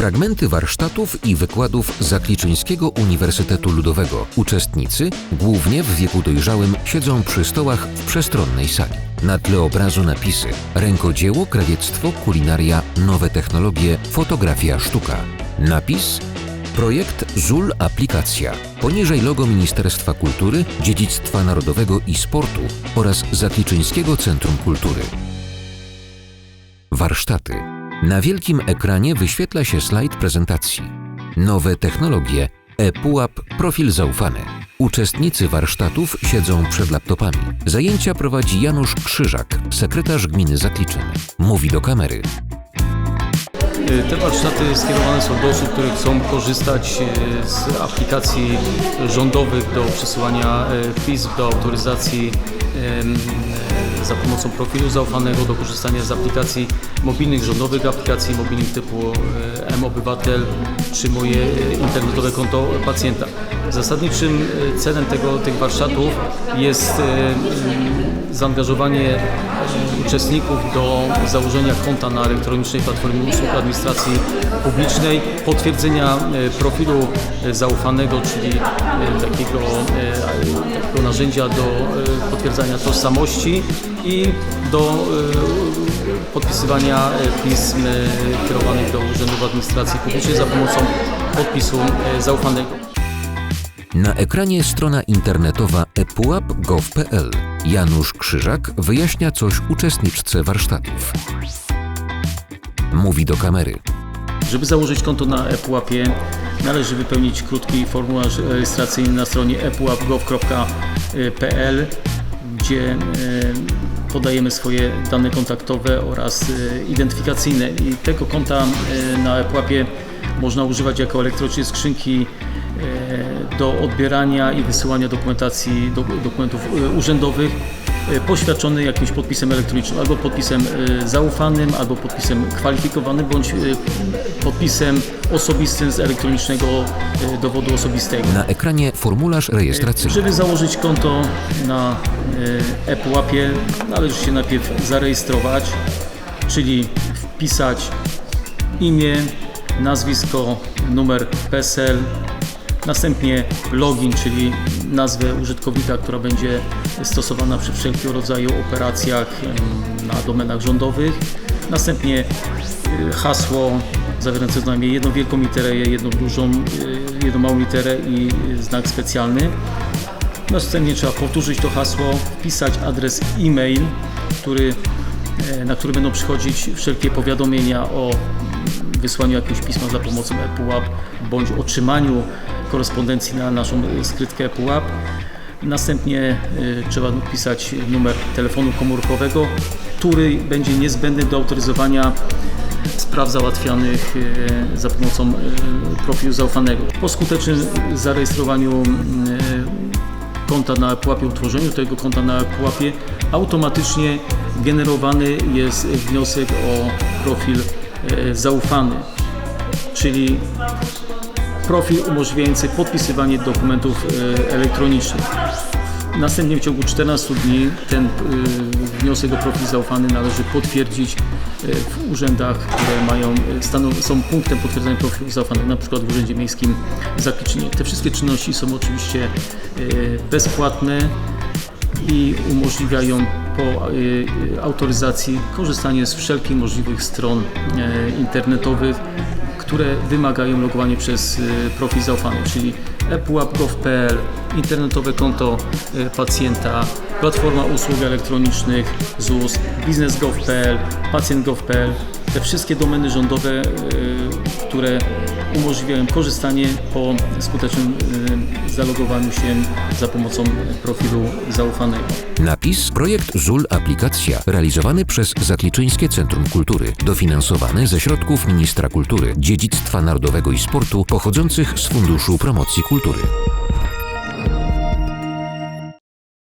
Fragmenty warsztatów i wykładów Zakliczyńskiego Uniwersytetu Ludowego. Uczestnicy, głównie w wieku dojrzałym, siedzą przy stołach w przestronnej sali. Na tle obrazu napisy Rękodzieło, krawiectwo, kulinaria, nowe technologie, fotografia, sztuka. Napis Projekt ZUL Aplikacja. Poniżej logo Ministerstwa Kultury, Dziedzictwa Narodowego i Sportu oraz Zakliczyńskiego Centrum Kultury. Warsztaty. Na wielkim ekranie wyświetla się slajd prezentacji. Nowe technologie, ePUAP, profil zaufany. Uczestnicy warsztatów siedzą przed laptopami. Zajęcia prowadzi Janusz Krzyżak, sekretarz gminy Zakliczyn. Mówi do kamery. Te warsztaty skierowane są do osób, które chcą korzystać e, z aplikacji rządowych do przesyłania e, pism, do autoryzacji za pomocą profilu zaufanego, do korzystania z aplikacji mobilnych, rządowych aplikacji mobilnych typu e, M-Obywatel czy moje e, internetowe konto pacjenta. Zasadniczym e, celem tego, tych warsztatów jest e, zaangażowanie uczestników do założenia konta na elektronicznej platformie usług administracji publicznej, potwierdzenia e, profilu e, zaufanego, czyli e, takiego, takiego narzędzia do potwierdzania tożsamości i do podpisywania pism kierowanych do urzędów administracji publicznej za pomocą podpisu zaufanego. Na ekranie strona internetowa epuap.gov.pl. Janusz Krzyżak wyjaśnia coś uczestniczce warsztatów. Mówi do kamery. Żeby założyć konto na ePUAP-ie należy wypełnić krótki formularz rejestracyjny na stronie epuap.gov.pl, gdzie e, podajemy swoje dane kontaktowe oraz e, identyfikacyjne. I tego konta e, na ePUAP-ie można używać jako elektronicznej skrzynki do odbierania i wysyłania dokumentacji, do, dokumentów e, urzędowych e, poświadczony jakimś podpisem elektronicznym, albo podpisem e, zaufanym, albo podpisem kwalifikowanym, bądź e, podpisem osobistym z elektronicznego e, dowodu osobistego. Na ekranie formularz rejestracyjny. Żeby założyć konto na e, ePUAP-ie należy się najpierw zarejestrować, czyli wpisać imię, nazwisko, numer PESEL, następnie login, czyli nazwę użytkownika, która będzie stosowana przy wszelkiego rodzaju operacjach na domenach rządowych, następnie e, hasło zawierające co najmniej jedną wielką literę, jedną dużą, e, jedną małą literę i e, znak specjalny. Następnie trzeba powtórzyć to hasło, wpisać adres e-mail, który, e, na który będą przychodzić wszelkie powiadomienia o wysłaniu jakiegoś pisma za pomocą ePUAP bądź otrzymaniu korespondencji na naszą e, skrytkę ePUAP. Następnie e, trzeba wpisać numer telefonu komórkowego, który będzie niezbędny do autoryzowania spraw załatwianych e, za pomocą profilu zaufanego. Po skutecznym zarejestrowaniu konta na pułapie utworzeniu tego konta na pułapie automatycznie generowany jest wniosek o profil zaufany, czyli profil umożliwiający podpisywanie dokumentów e, elektronicznych. Następnie w ciągu 14 dni ten y, wniosek o profil zaufany należy potwierdzić y, w urzędach, które mają, są punktem potwierdzenia profilu zaufanego, na przykład w Urzędzie Miejskim w Zakliczynie. Te wszystkie czynności są oczywiście bezpłatne i umożliwiają po autoryzacji korzystanie z wszelkich możliwych stron internetowych, które wymagają logowania przez y, profil zaufany, czyli ePUAP.gov.pl, internetowe konto y, pacjenta, platforma usług elektronicznych ZUS, biznes.gov.pl, pacjent.gov.pl. Te wszystkie domeny rządowe, y, które umożliwiają korzystanie po skutecznym y, zalogowaniu się za pomocą profilu zaufanego. Napis Projekt ZUL Aplikacja realizowany przez Zakliczyńskie Centrum Kultury, dofinansowany ze środków Ministra Kultury, Dziedzictwa Narodowego i Sportu pochodzących z Funduszu Promocji Kultury.